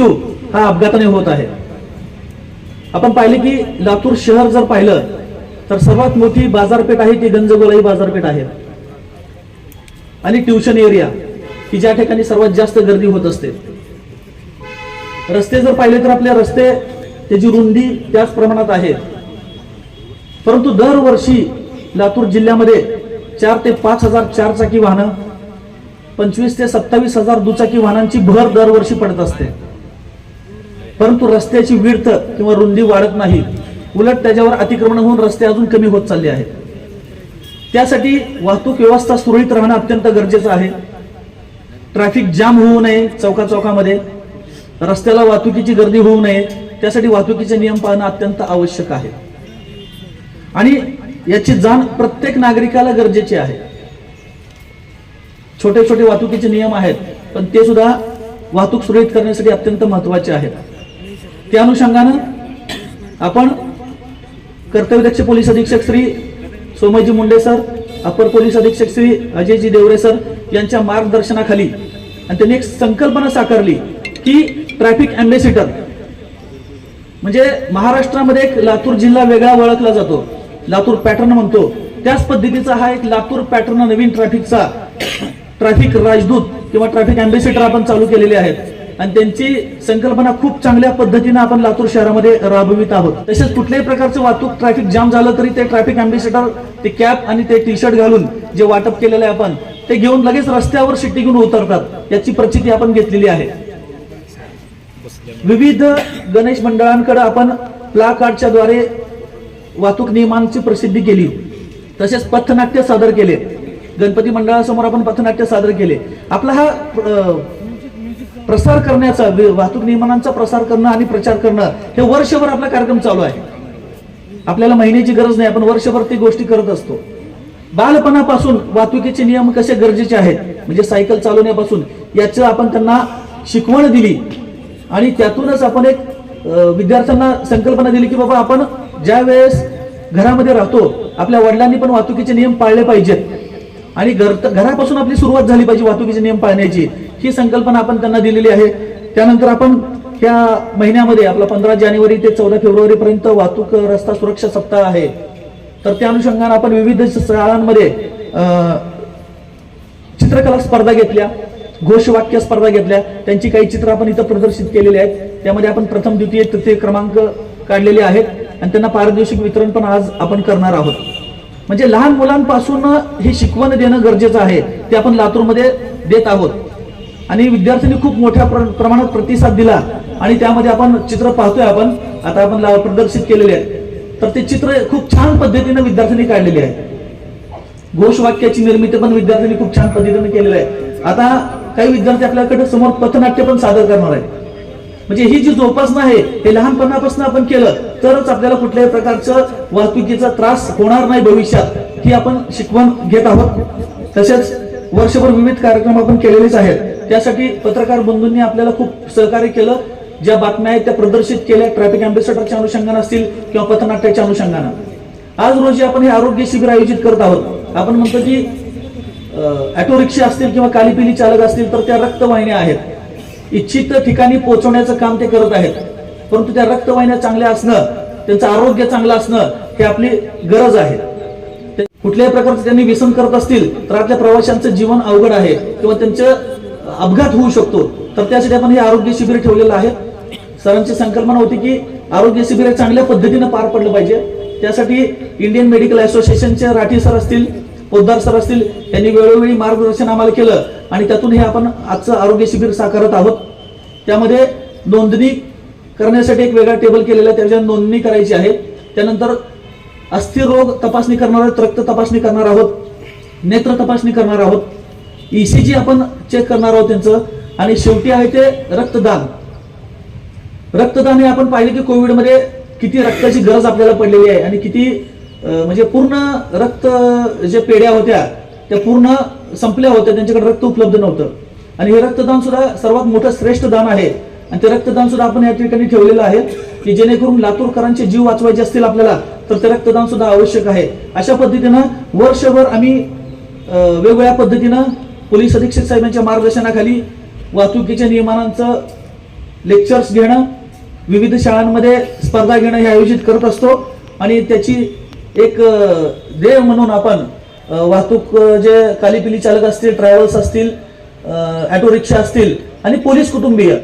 मृत्यू हा अपघाताने होत आहे. आपण पाहिले की लातूर शहर जर पाहिलं तर सर्वात मोठी बाजारपेठ आहे ती गंजगोलाई बाजारपेठ आहे. आणि ट्युशन एरिया की ज्या ठिकाणी सर्वात जास्त गर्दी होत असते. रस्ते जर पाहिले तर आपले रस्ते त्याची रुंदी त्याच प्रमाणात आहे. परंतु दरवर्षी लातूर जिल्ह्यामध्ये चार ते पाच हजार चार चाकी वाहनं पंचवीस ते सत्तावीस हजार दुचाकी वाहनांची भर दरवर्षी पडत असते. परंतु रस्त्याची विडथ किंवा रुंदी वाढत नाही. उलट त्याच्यावर अतिक्रमण होऊन रस्ते अजून कमी होत चालले आहेत. त्यासाठी वाहतूक व्यवस्था सुरळीत राहणं अत्यंत गरजेचं आहे. ट्रॅफिक जाम होऊ नये चौका चौकामध्ये रस्त्याला वाहतुकीची गर्दी होऊ नये. त्यासाठी वाहतुकीचे नियम पाळणं अत्यंत आवश्यक आहे. आणि याची जाण प्रत्येक नागरिकाला गरजेची आहे. छोटे छोटे वाहतुकीचे नियम आहेत पण ते सुद्धा वाहतूक सुरळीत करण्यासाठी अत्यंत महत्त्वाचे आहेत. त्या अनुषंगानं आपण कर्तव्यदक्ष पोलीस अधीक्षक Shri Somayaji Munde sir upper police अधीक्षक श्री अजयजी देवरे सर यांच्या मार्गदर्शनाखाली आणि त्यांनी एक संकल्पना साकारली की ट्रॅफिक अँबेसिडर म्हणजे महाराष्ट्रामध्ये एक लातूर जिल्हा वेगळा ओळखला जातो. लातूर पॅटर्न म्हणतो. त्याच पद्धतीचा हा एक लातूर पॅटर्न नवीन ट्रॅफिकचा ट्रॅफिक राजदूत किंवा ट्रॅफिक अँबेसिडर आपण चालू केलेले आहेत. आणि त्यांची संकल्पना खूप चांगल्या पद्धतीने आपण लातूर शहरामध्ये राबवित आहोत. तसेच कुठल्याही प्रकारचं वाहतूक ट्रॅफिक जाम झालं तरी ते ट्रॅफिक अँबेसिडर ते कॅप आणि ते टी शर्ट घालून जे वाटप केलेलं आहे आपण ते घेऊन लगेच रस्त्यावर शिट्टी घेऊन उतरतात. याची प्रचिती आपण घेतलेली आहे. विविध गणेश मंडळांकडे आपण प्ला कार्डच्या द्वारे वाहतूक नियमांची प्रसिद्धी केली. तसेच पथनाट्य सादर केले. गणपती मंडळासमोर आपण पथनाट्य सादर केले. आपला हा प्रसार करण्याचा वाहतूक नियमांचा प्रसार करणं आणि प्रचार करणं हे वर्षभर आपला कार्यक्रम चालू आहे. आपल्याला महिन्याची गरज नाही आपण वर्षभर ती गोष्टी करत असतो. बालपणापासून वाहतुकीचे नियम कसे गरजेचे आहेत म्हणजे सायकल चालवण्यापासून याचं आपण त्यांना शिकवण दिली आणि त्यातूनच आपण एक विद्यार्थ्यांना संकल्पना दिली की बाबा आपण ज्या वेळेस घरामध्ये राहतो आपल्या वडिलांनी पण वाहतुकीचे नियम पाळले पाहिजेत. आणि घर घरापासून आपली सुरुवात झाली पाहिजे वाहतुकीचे नियम पाळण्याची. ही संकल्पना आपण त्यांना दिलेली आहे. त्यानंतर आपण ह्या महिन्यामध्ये आपला पंधरा जानेवारी ते चौदा फेब्रुवारी पर्यंत वाहतूक रस्ता सुरक्षा सप्ताह आहे. तर त्या अनुषंगाने आपण विविध शाळांमध्ये चित्रकला स्पर्धा घेतल्या घोषवाक्य स्पर्धा घेतल्या. त्यांची काही चित्र आपण इथं प्रदर्शित केलेली आहेत. त्यामध्ये आपण प्रथम द्वितीय तृतीय क्रमांक काढलेले आहेत. आणि त्यांना पारितोषिक वितरण पण आज आपण करणार आहोत. म्हणजे लहान मुलांपासून हे शिकवण देणं गरजेचं आहे. ते आपण लातूरमध्ये देत आहोत. आणि विद्यार्थ्यांनी खूप मोठ्या प्र- प्रमाणात प्रतिसाद दिला. आणि त्यामध्ये आपण चित्र पाहतोय आपण. आता आपण प्रदर्शित केलेले आहेत. तर ते चित्र खूप छान पद्धतीने विद्यार्थ्यांनी काढलेले आहे घोषवाक्याची निर्मिती पण विद्यार्थ्यांनी खूप छान पद्धतीने केलेलं आहे. आता काही विद्यार्थी आपल्याकडे समोर पथनाट्य पण सादर करणार आहेत. म्हणजे ही जी जोपासना आहे हे लहानपणापासून आपण केलं तरच आपल्याला कुठल्याही प्रकारचं वाहतुकीचा त्रास होणार नाही भविष्यात ही आपण शिकवण घेत आहोत. तसेच वर्षभर विविध कार्यक्रम आपण केलेलेच आहेत. त्यासाठी पत्रकार बंधूंनी आपल्याला खूप सहकार्य केलं. ज्या बातम्या आहेत त्या प्रदर्शित केल्या. ट्रॅफिक अँबेसेडरच्या अनुषंगानं असतील किंवा पथनाट्याच्या अनुषंगानं. आज रोजी आपण हे आरोग्य शिबिर आयोजित करत आहोत. आपण म्हणतो की ऑटो रिक्षा असतील किंवा कालीपिली चालक असतील तर त्या रक्तवाहिन्या आहेत. इच्छित ठिकाणी पोहोचवण्याचं काम ते करत आहेत. परंतु त्या रक्तवाहिन्या चांगल्या असणं त्यांचं आरोग्य चांगलं असणं हे आपली गरज आहे. कुठल्याही प्रकारचं त्यांनी व्यसन करत असतील तर आपल्या प्रवाशांचं जीवन अवघड आहे किंवा त्यांचं अपघात होऊ शकतो. तर त्यासाठी आपण हे आरोग्य शिबिर ठेवलेलं आहे. सरांची संकल्पना होती की आरोग्य शिबिर हे चांगल्या पद्धतीनं पार पडलं पाहिजे. त्यासाठी इंडियन मेडिकल असोसिएशनचे राठी सर असतील पोद्दार सर असतील यांनी वेळोवेळी मार्गदर्शन आम्हाला केलं आणि त्यातून हे आपण आजचं आरोग्य शिबिर साकारत आहोत. त्यामध्ये नोंदणी करण्यासाठी एक वेगळा टेबल केलेला आहे. त्याच्या नोंदणी करायची आहे. त्यानंतर अस्थिरोग तपासणी करणार आहोत रक्त तपासणी करणार आहोत. नेत्र तपासणी करणार आहोत. ईसीजी आपण चेक करणार आहोत त्यांचं. आणि शेवटी आहे ते रक्तदान. रक्तदान हे आपण पाहिले की कोविडमध्ये किती रक्ताची गरज आपल्याला पडलेली आहे आणि किती म्हणजे पूर्ण रक्त जे पेढ्या होत्या त्या पूर्ण संपल्या होत्या त्यांच्याकडे रक्त उपलब्ध नव्हतं. आणि हे रक्तदान सुद्धा सर्वात मोठं श्रेष्ठ दान आहे. आणि ते रक्तदान सुद्धा आपण या ठिकाणी ठेवलेलं आहे की जेणेकरून लातूरकरांचे जीव वाचवायचे असतील आपल्याला तर ते रक्तदान सुद्धा आवश्यक आहे. अशा पद्धतीनं वर्षभर आम्ही वेगवेगळ्या पद्धतीनं पोलीस अधीक्षक साहेबांच्या मार्गदर्शनाखाली वाहतुकीच्या नियमांचं लेक्चर्स घेणं विविध शाळांमध्ये स्पर्धा घेणं हे आयोजित करत असतो. आणि त्याची एक देय म्हणून आपण वाहतूक जे कालीपिली चालक असतील ट्रॅव्हल्स असतील ॲटो रिक्षा असतील आणि पोलीस कुटुंबीय